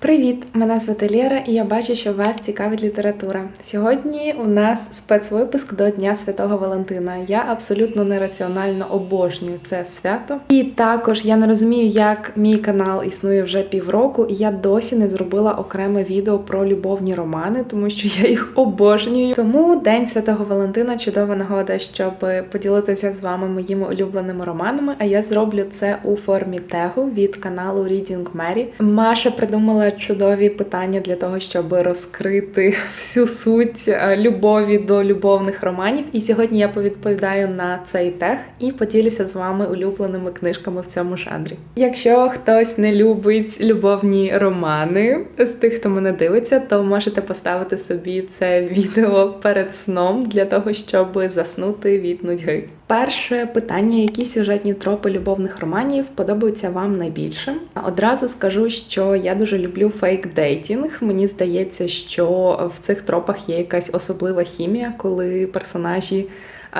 Привіт! Мене звати Лєра, і я бачу, що вас цікавить література. Сьогодні у нас спецвипуск до Дня Святого Валентина. Я абсолютно нераціонально обожнюю це свято. І також я не розумію, як мій канал існує вже півроку, і я досі не зробила окреме відео про любовні романи, тому що я їх обожнюю. Тому День Святого Валентина чудова нагода, щоб поділитися з вами моїми улюбленими романами. А я зроблю це у формі тегу від каналу Reading Mary. Маша придумала чудові питання для того, щоб розкрити всю суть е, любові до любовних романів. І сьогодні я повідповідаю на цей тег і поділюся з вами улюбленими книжками в цьому жанрі. Якщо хтось не любить любовні романи з тих, хто мене дивиться, то можете поставити собі це відео перед сном для того, щоб заснути від нудьги. Перше питання: які сюжетні тропи любовних романів подобаються вам найбільше? Одразу скажу, що я дуже люблю фейк-дейтінг. Мені здається, що в цих тропах є якась особлива хімія, коли персонажі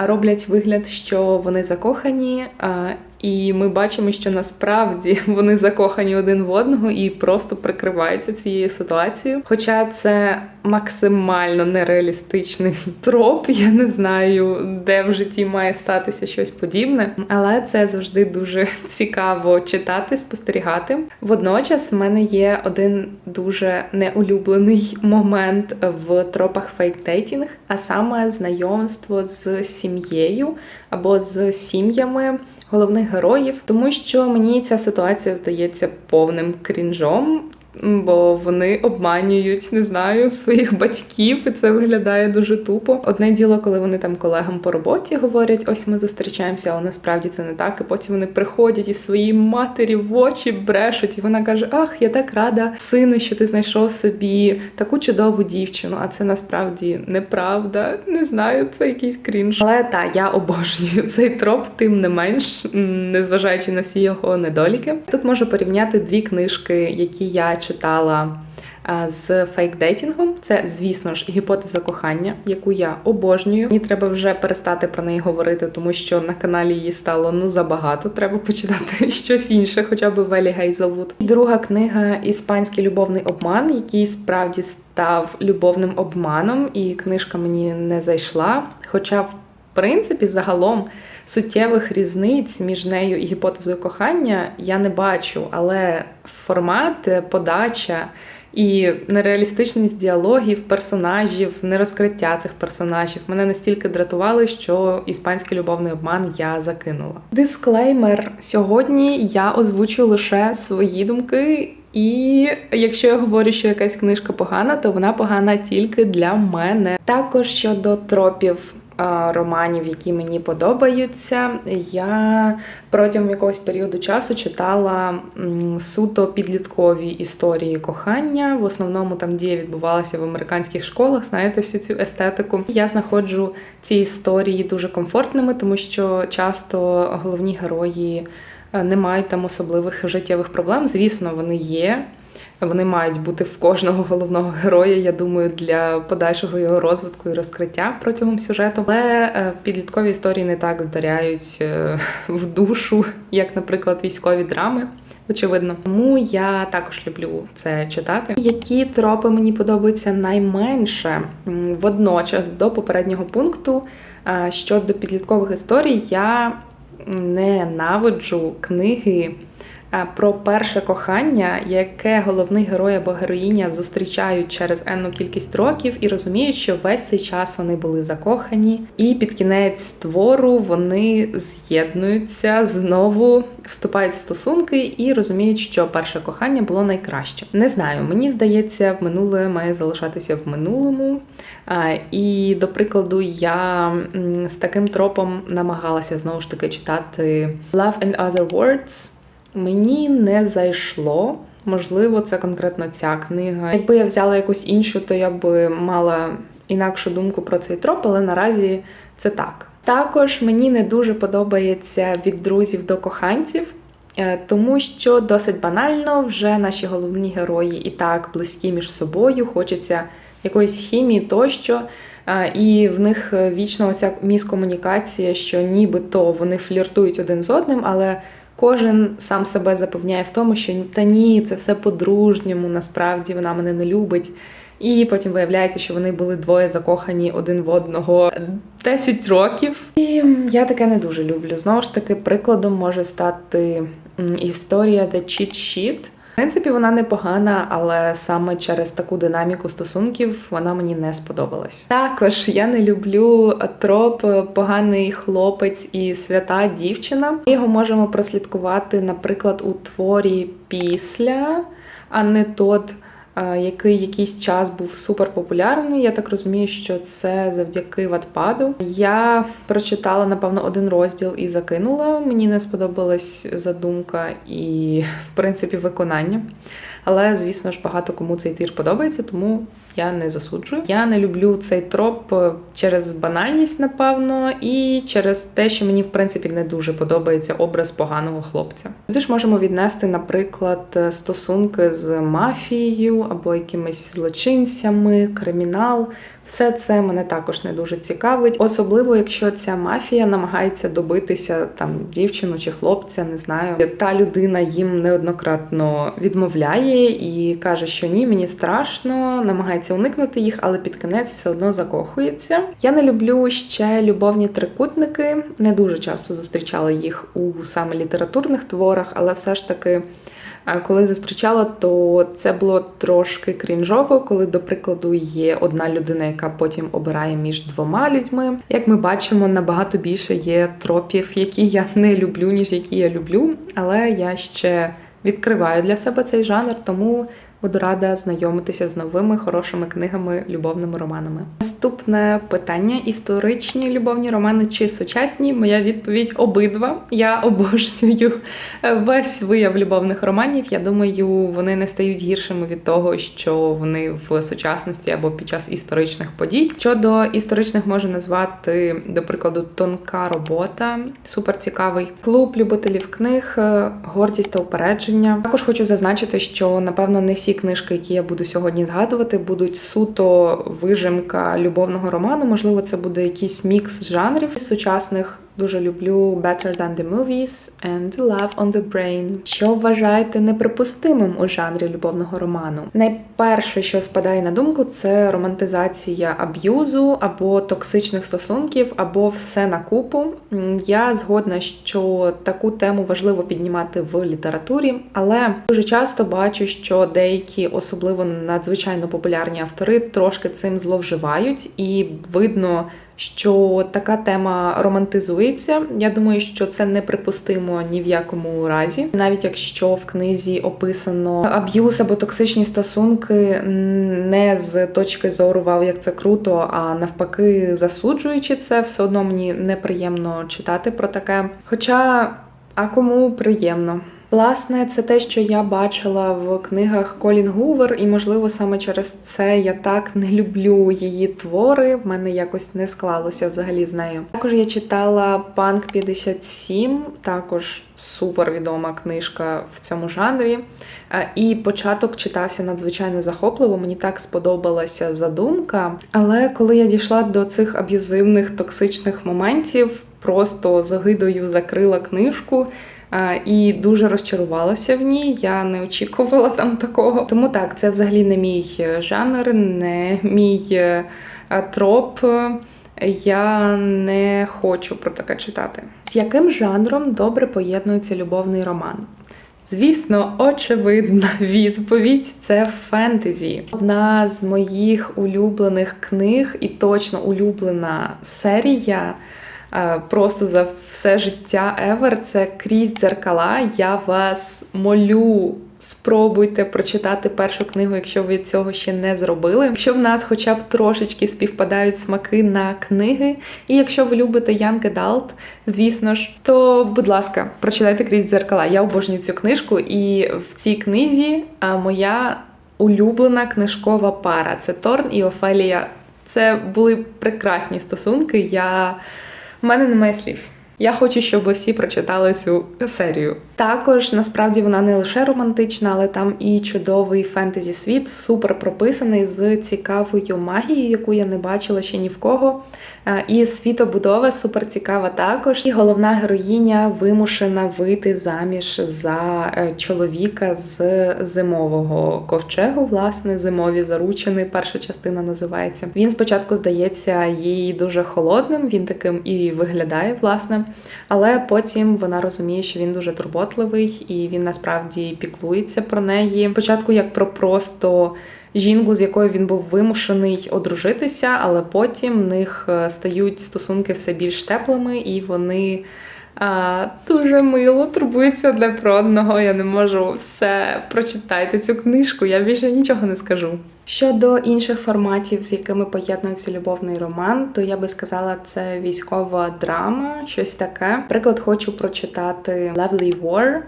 роблять вигляд, що вони закохані. І ми бачимо, що насправді вони закохані один в одного і просто прикриваються цією ситуацією. Хоча це максимально нереалістичний троп, я не знаю, де в житті має статися щось подібне, але це завжди дуже цікаво читати, спостерігати. Водночас в мене є один дуже неулюблений момент в тропах фейк-дейтінг, а саме знайомство з сім'єю або з сім'ями головних героїв, тому що мені ця ситуація здається повним крінжом. Бо вони обманюють, не знаю, своїх батьків, і це виглядає дуже тупо. Одне діло, коли вони там колегам по роботі говорять, ось ми зустрічаємося, але насправді це не так. І потім вони приходять і своїй матері в очі брешуть, і вона каже: Ах, я так рада, сину, що ти знайшов собі таку чудову дівчину. А це насправді неправда. Не знаю, це якийсь крінж. Але та я обожнюю цей троп, тим не менш, незважаючи на всі його недоліки. Тут можу порівняти дві книжки, які я читала з фейк-дейтінгом. Це, звісно ж, гіпотеза кохання, яку я обожнюю. Мені треба вже перестати про неї говорити, тому що на каналі її стало ну забагато. Треба почитати щось інше, хоча б Велі Гейзелвуд. Друга книга Іспанський любовний обман, який справді став любовним обманом, і книжка мені не зайшла. Хоча, в принципі, загалом суттєвих різниць між нею і гіпотезою кохання я не бачу, але формат, подача і нереалістичність діалогів, персонажів, нерозкриття цих персонажів мене настільки дратували, що іспанський любовний обман я закинула. Дисклеймер: сьогодні я озвучу лише свої думки. І якщо я говорю, що якась книжка погана, то вона погана тільки для мене. Також щодо тропів романів, які мені подобаються, я протягом якогось періоду часу читала суто підліткові історії кохання. В основному там дія відбувалася в американських школах, знаєте, всю цю естетику. Я знаходжу ці історії дуже комфортними, тому що часто головні герої е, не мають там особливих життєвих проблем. Звісно, вони є. Вони мають бути в кожного головного героя, я думаю, для подальшого його розвитку і розкриття протягом сюжету. Але е, підліткові історії не так вдаряють е, в душу, як, наприклад, військові драми. Очевидно, тому я також люблю це читати. Які тропи мені подобаються найменше водночас до попереднього пункту е, щодо підліткових історій, я ненавиджу книги про перше кохання, яке головний герой або героїня зустрічають через енну кількість років і розуміють, що весь цей час вони були закохані, і під кінець твору вони з'єднуються знову, вступають в стосунки і розуміють, що перше кохання було найкраще. Не знаю, мені здається, в минуле має залишатися в минулому. І, до прикладу, я з таким тропом намагалася знову ж таки читати Love and Other Words. Мені не зайшло. Можливо, це конкретно ця книга. Якби я взяла якусь іншу, то я би мала інакшу думку про цей троп, але наразі це так. Також мені не дуже подобається від друзів до коханців, е, тому що досить банально вже наші головні герої і так близькі між собою, хочеться якоїсь хімії тощо. І в них вічно оця міскомунікація, що нібито вони фліртують один з одним, але Кожен сам себе запевняє в тому, що та ні, це все по-дружньому, насправді вона мене не любить. І потім виявляється, що вони були двоє закохані один в одного 10 років. І я таке не дуже люблю. Знову ж таки, прикладом може стати історія The Cheat Sheet. В принципі, вона непогана, але саме через таку динаміку стосунків вона мені не сподобалась. Також я не люблю троп поганий хлопець і свята дівчина. Ми його можемо прослідкувати, наприклад, у творі після, а не тот. Який якийсь час був суперпопулярний. Я так розумію, що це завдяки Ватпаду. Я прочитала, напевно, один розділ і закинула. Мені не сподобалась задумка і, в принципі, виконання. Але, звісно ж, багато кому цей твір подобається, тому я не засуджую. Я не люблю цей троп е, через банальність, напевно, і через те, що мені, в принципі, не дуже подобається образ поганого хлопця. Сюди ж можемо віднести, наприклад, е, стосунки з мафією або якимись злочинцями, кримінал. Все це мене також не дуже цікавить, особливо якщо ця мафія намагається добитися там дівчину чи хлопця, не знаю. Та людина їм неоднократно відмовляє і каже, що ні, мені страшно, намагається уникнути їх, але під кінець все одно закохується. Я не люблю ще любовні трикутники. Не дуже часто зустрічала їх у саме літературних творах, але все ж таки. Коли зустрічала, то це було трошки крінжово, коли, до прикладу, є одна людина, яка потім обирає між двома людьми. Як ми бачимо, набагато більше є тропів, які я не люблю, ніж які я люблю. Але я ще відкриваю для себе цей жанр, тому буду рада знайомитися з новими хорошими книгами, любовними романами. Наступне питання: історичні любовні романи чи сучасні? Моя відповідь обидва. Я обожнюю весь вияв любовних романів. Я думаю, вони не стають гіршими від того, що вони в сучасності або під час історичних подій. Щодо історичних можу назвати, до прикладу, тонка робота, супер цікавий клуб любителів книг, е, гордість та упередження. Також хочу зазначити, що напевно не всі книжки, які я буду сьогодні згадувати, будуть суто вижимка любовного роману. Можливо, це буде якийсь мікс жанрів сучасних. Дуже люблю Better Than the Movies and Love on the Brain. Що вважаєте неприпустимим у жанрі любовного роману? Найперше, що спадає на думку, це романтизація аб'юзу або токсичних стосунків, або все на купу. Я згодна, що таку тему важливо піднімати в літературі, але дуже часто бачу, що деякі, особливо надзвичайно популярні автори, трошки цим зловживають, і видно що така тема романтизується. Я думаю, що це неприпустимо ні в якому разі, навіть якщо в книзі описано аб'юз або токсичні стосунки не з точки зору вау, як це круто, а навпаки, засуджуючи це, все одно мені неприємно читати про таке. Хоча, а кому приємно? Власне, це те, що я бачила в книгах Колін Гувер, і можливо саме через це я так не люблю її твори. В мене якось не склалося взагалі з нею. Також я читала Панк 57, також супер відома книжка в цьому жанрі. І початок читався надзвичайно захопливо. Мені так сподобалася задумка. Але коли я дійшла до цих аб'юзивних токсичних моментів, просто загидою закрила книжку. І дуже розчарувалася в ній. Я не очікувала там такого. Тому так, це взагалі не мій е, жанр, не мій е, е, троп. Я не хочу про таке читати. З яким жанром добре поєднується любовний роман? Звісно, очевидна відповідь це фентезі. Одна з моїх улюблених книг, і точно улюблена серія. Е, Просто за все життя Ever це крізь дзеркала. Я вас молю. Спробуйте прочитати першу книгу, якщо ви цього ще не зробили. Якщо в нас хоча б трошечки співпадають смаки на книги, і якщо ви любите Young Adult, звісно ж, то будь ласка, прочитайте крізь дзеркала. Я обожнюю цю книжку, і в цій книзі моя улюблена книжкова пара це Торн і Офелія. Це були прекрасні стосунки. Я... У мене немає слів. Я хочу, щоб всі прочитали цю серію. Також насправді вона не лише романтична, але там і чудовий фентезі світ, супер прописаний з цікавою магією, яку я не бачила ще ні в кого. Е, І світобудова супер цікава також. І головна героїня вимушена вийти заміж за е, чоловіка з зимового ковчегу. Власне, зимові заручини. Перша частина називається. Він спочатку здається їй дуже холодним. Він таким і виглядає, власне. Але потім вона розуміє, що він дуже турботливий і він насправді піклується про неї. Спочатку як про просто жінку, з якою він був вимушений одружитися, але потім в них е, стають стосунки все більш теплими, і вони а, дуже мило турбуються одне про одного. Я не можу все прочитайте цю книжку, я більше нічого не скажу. Щодо інших форматів, з якими поєднується любовний роман, то я би сказала, це військова драма, щось таке. Приклад хочу прочитати Lovely War.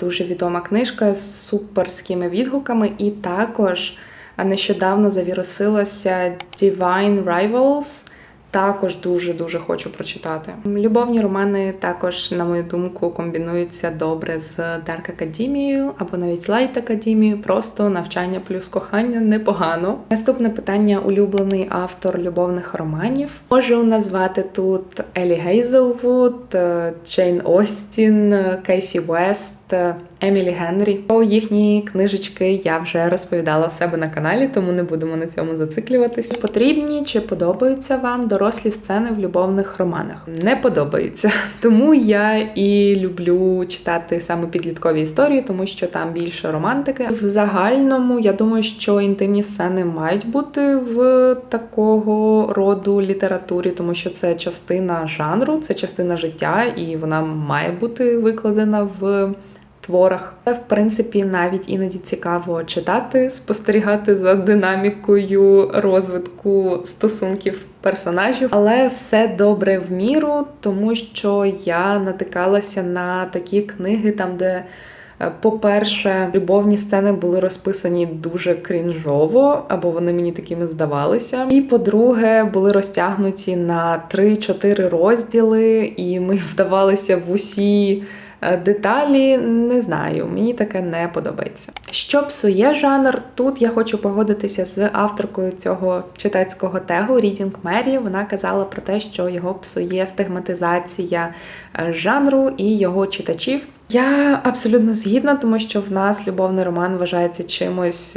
Дуже відома книжка з суперськими відгуками, і також нещодавно завірусилося Divine Rivals. Також дуже дуже хочу прочитати. Любовні романи також, на мою думку, комбінуються добре з Dark Академією або навіть Light Академією. Просто навчання плюс кохання непогано. Наступне питання: улюблений автор любовних романів. Можу назвати тут Елі Гейзелвуд, Джейн Остін, Кейсі Вест. Е, Емілі Генрі. Про їхні книжечки я вже розповідала в себе на каналі, тому не будемо на цьому зациклюватись. Потрібні чи подобаються вам дорослі сцени в любовних романах? Не подобаються. Тому я і люблю читати саме підліткові історії, тому що там більше романтики. В загальному я думаю, що інтимні сцени мають бути в такого роду літературі, тому що це частина жанру, це частина життя, і вона має бути викладена в творах. Це, в принципі, навіть іноді цікаво читати, спостерігати за динамікою розвитку стосунків персонажів, але все добре в міру, тому що я натикалася на такі книги, там де. е, По-перше, любовні сцени були розписані дуже крінжово, або вони мені такими здавалися. І по-друге, були розтягнуті на 3-4 розділи, і ми вдавалися в усі Деталі не знаю, мені таке не подобається. Що псує жанр? Тут я хочу погодитися з авторкою цього читацького тегу Reading Mary. Вона казала про те, що його псує стигматизація е, жанру і його читачів. Я абсолютно згідна, тому що в нас любовний роман вважається чимось.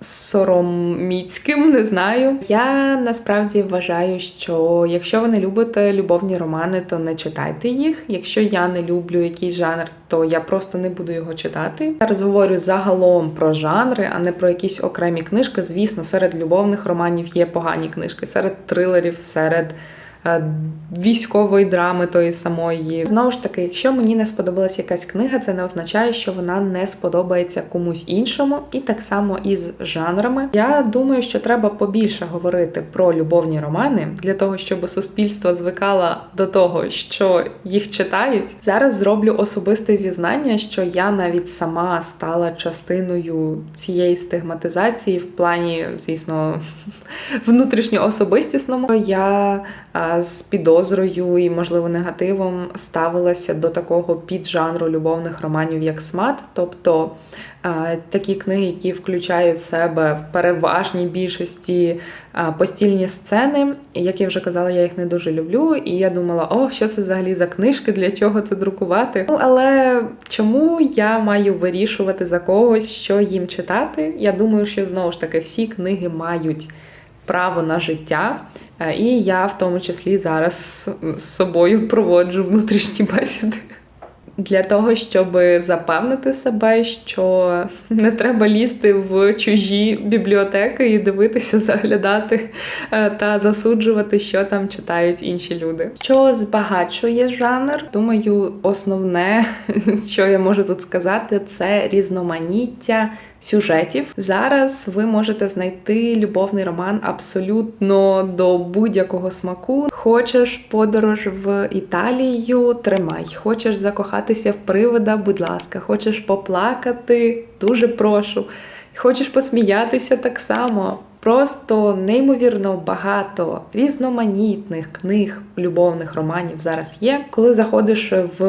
Сороміцьким, не знаю. Я насправді вважаю, що якщо ви не любите любовні романи, то не читайте їх. Якщо я не люблю якийсь жанр, то я просто не буду його читати. Зараз говорю загалом про жанри, а не про якісь окремі книжки. Звісно, серед любовних романів є погані книжки, серед трилерів, серед військової драми тої самої. Знову ж таки, якщо мені не сподобалась якась книга, це не означає, що вона не сподобається комусь іншому, і так само із жанрами. Я думаю, що треба побільше говорити про любовні романи для того, щоб суспільство звикало до того, що їх читають. Зараз зроблю особисте зізнання, що я навіть сама стала частиною цієї стигматизації в плані, звісно, внутрішньо особистісному. Я з підозрою і, можливо, негативом ставилася до такого піджанру любовних романів, як смат, тобто такі книги, які включають в себе в переважній більшості постільні сцени. Як я вже казала, я їх не дуже люблю. І я думала, о, що це взагалі за книжки, для чого це друкувати. Ну, але чому я маю вирішувати за когось, що їм читати? Я думаю, що знову ж таки всі книги мають право на життя. Е, І я в тому числі зараз з собою проводжу внутрішні бесіди. Для того, щоб запевнити себе, що не треба лізти в чужі бібліотеки і дивитися, заглядати е, та засуджувати, що там читають інші люди. Що збагачує жанр? Думаю, основне, що я можу тут сказати, це різноманіття сюжетів. Зараз ви можете знайти любовний роман абсолютно до будь-якого смаку. Хочеш подорож в Італію, тримай. Хочеш закохатися в привида, будь ласка, хочеш поплакати, дуже прошу. Хочеш посміятися так само. Просто неймовірно багато різноманітних книг, любовних романів зараз є. Коли заходиш в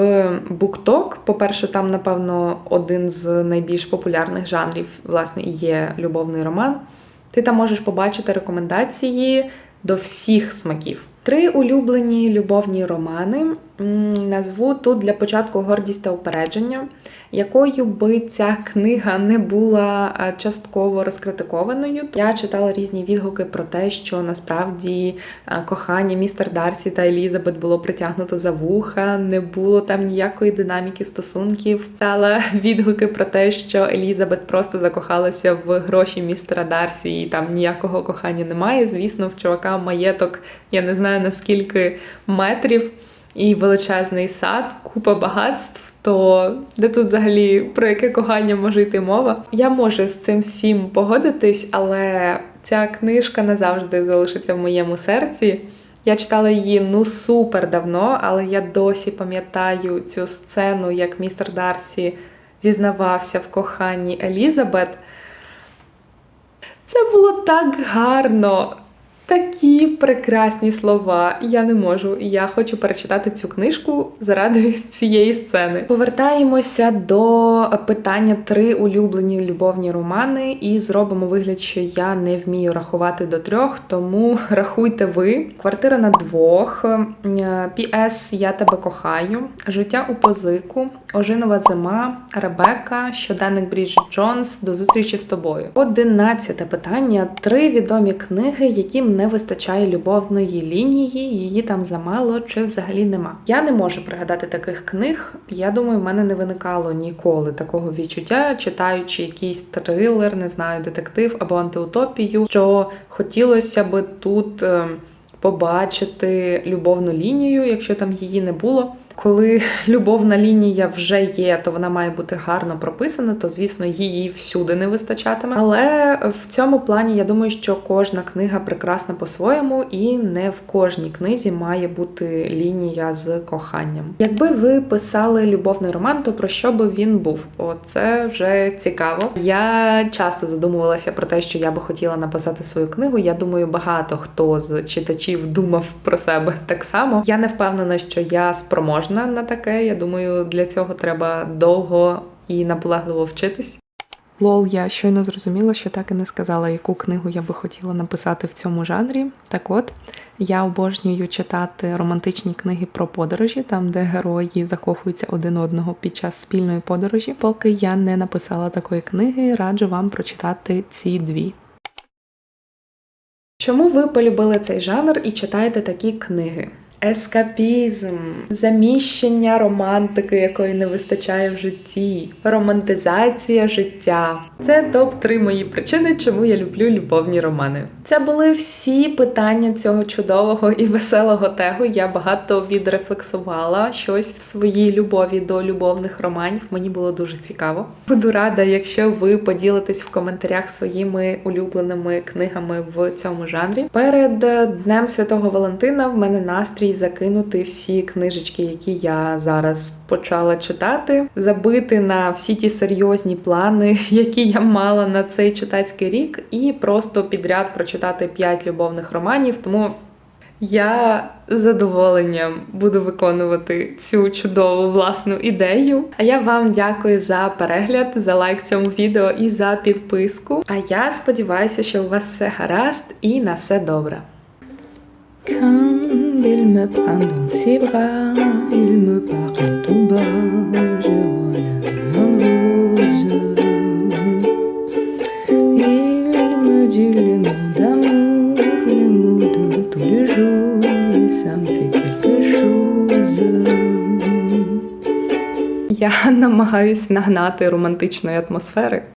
BookTok, по-перше, там, напевно, один з найбільш популярних жанрів, власне, і є любовний роман. Ти там можеш побачити рекомендації до всіх смаків. Три улюблені любовні романи. Назву тут для початку гордість та упередження, якою би ця книга не була частково розкритикованою. Я читала різні відгуки про те, що насправді кохання містер Дарсі та Елізабет було притягнуто за вуха, не було там ніякої динаміки стосунків. Читала відгуки про те, що Елізабет просто закохалася в гроші містера Дарсі, і там ніякого кохання немає. Звісно, в чувака маєток, я не знаю наскільки метрів і величезний сад, купа багатств. То де тут взагалі про яке кохання може йти мова? Я можу з цим всім погодитись, але ця книжка назавжди залишиться в моєму серці. Я читала її ну супер давно, але я досі пам'ятаю цю сцену, як містер Дарсі зізнавався в коханні Елізабет. Це було так гарно. Такі прекрасні слова. Я не можу. Я хочу перечитати цю книжку заради цієї сцени. Повертаємося до питання три улюблені любовні романи, і зробимо вигляд, що я не вмію рахувати до трьох, тому рахуйте ви. Квартира на двох. Піс Я тебе кохаю. Життя у позику. Ожинова зима. Ребека. Щоденник Бріджит Джонс. До зустрічі з тобою. Одинадцяте питання. Три відомі книги, яким не вистачає любовної лінії, її там замало чи взагалі нема. Я не можу пригадати таких книг. Я думаю, в мене не виникало ніколи такого відчуття, читаючи якийсь трилер, не знаю, детектив або антиутопію, що хотілося би тут е, побачити любовну лінію, якщо там її не було. Коли любовна лінія вже є, то вона має бути гарно прописана, то звісно її всюди не вистачатиме. Але в цьому плані я думаю, що кожна книга прекрасна по-своєму, і не в кожній книзі має бути лінія з коханням. Якби ви писали любовний роман, то про що би він був? Оце вже цікаво. Я часто задумувалася про те, що я би хотіла написати свою книгу. Я думаю, багато хто з читачів думав про себе так само. Я не впевнена, що я спроможна на таке. Я думаю, для цього треба довго і наполегливо вчитись. Лол, я щойно зрозуміла, що так і не сказала, яку книгу я би хотіла написати в цьому жанрі. Так от, я обожнюю читати романтичні книги про подорожі, там, де герої закохуються один одного під час спільної подорожі. Поки я не написала такої книги, раджу вам прочитати ці дві. Чому ви полюбили цей жанр і читаєте такі книги? Ескапізм, заміщення романтики, якої не вистачає в житті, романтизація життя. Це топ-3 мої причини, чому я люблю любовні романи. Це були всі питання цього чудового і веселого тегу. Я багато відрефлексувала щось в своїй любові до любовних романів. Мені було дуже цікаво. Буду рада, якщо ви поділитесь в коментарях своїми улюбленими книгами в цьому жанрі. Перед Днем Святого Валентина в мене настрій закинути всі книжечки, які я зараз почала читати, забити на всі ті серйозні плани, які я мала на цей читацький рік, і просто підряд прочитати 5 любовних романів. Тому я з задоволенням буду виконувати цю чудову власну ідею. А я вам дякую за перегляд, за лайк цьому відео і за підписку. А я сподіваюся, що у вас все гаразд і на все добре. Quand il me prend dans ses bras, il me parle tout bas, je la en rose. Il me dit les mots d'amour, les mots de tous les jours, et ça me fait quelque chose. Я намагаюсь нагнати романтичної атмосфери.